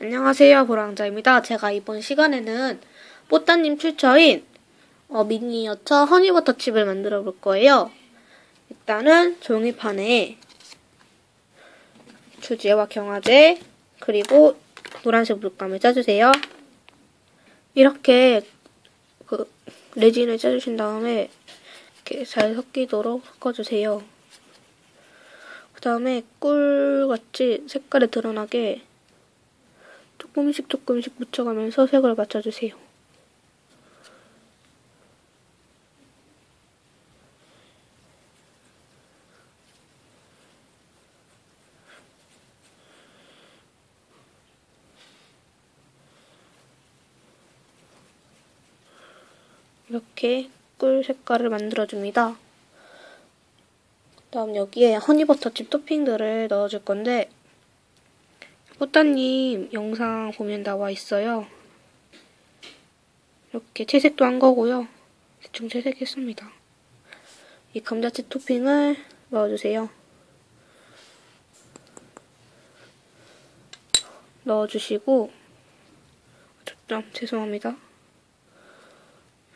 안녕하세요, 보랑자입니다. 제가 이번 시간에는 뽀따님 출처인 어, 미니어처 허니버터칩을 만들어 볼 거예요. 일단은 종이판에 주제와 경화제 그리고 노란색 물감을 짜주세요. 이렇게 그 레진을 짜주신 다음에 이렇게 잘 섞이도록 섞어주세요. 그 다음에 꿀같이 색깔이 드러나게 조금씩 조금씩 묻혀가면서 색을 맞춰주세요. 이렇게 꿀 색깔을 만들어줍니다. 다음 여기에 허니버터칩 토핑들을 넣어줄 건데 꽃다님 영상 보면 나와 있어요. 이렇게 채색도 한 거고요. 대충 채색했습니다. 이 감자칩 토핑을 넣어주세요. 넣어주시고 좀 죄송합니다.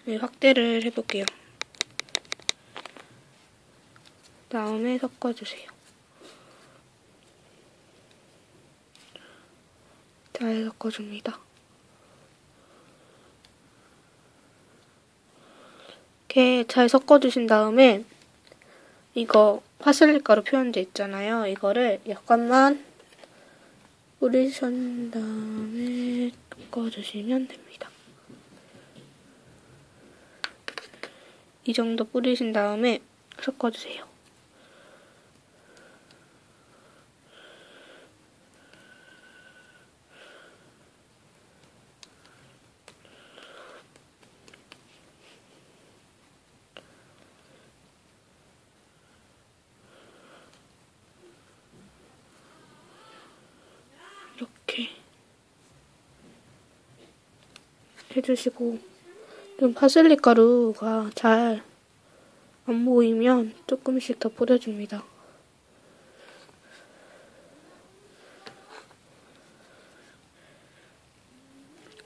네, 확대를 해볼게요. 다음에 섞어주세요. 잘 섞어줍니다. 이렇게 잘 섞어주신 다음에 이거 파슬리 가루 표현제 있잖아요. 이거를 약간만 뿌리신 다음에 섞어주시면 됩니다. 이 정도 뿌리신 다음에 섞어주세요. 이렇게 해주시고 좀 파슬리 가루가 잘 안 보이면 조금씩 더 뿌려줍니다.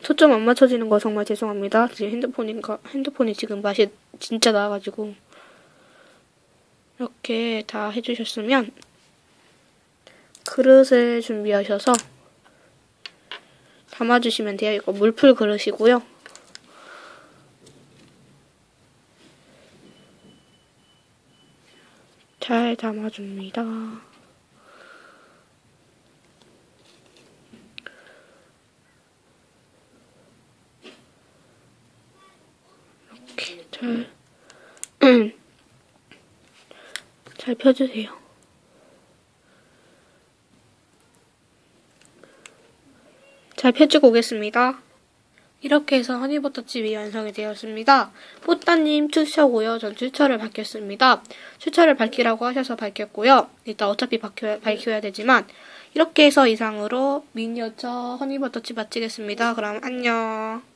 초점 안 맞춰지는 거 정말 죄송합니다. 지금 핸드폰인가 핸드폰이 지금 맛이 진짜 나와가지고 이렇게 다 해주셨으면 그릇을 준비하셔서 담아주시면 돼요. 이거 물풀 그릇이고요. 잘 담아줍니다. 이렇게 잘, 잘 펴주세요. 잘 펴주고 오겠습니다. 이렇게 해서 허니버터칩이 완성이 되었습니다. 뽀따님 출처고요. 전 출처를 밝혔습니다. 출처를 밝히라고 하셔서 밝혔고요. 일단 어차피 밝혀야, 밝혀야 되지만 이렇게 해서 이상으로 미니어처 허니버터칩 마치겠습니다. 그럼 안녕.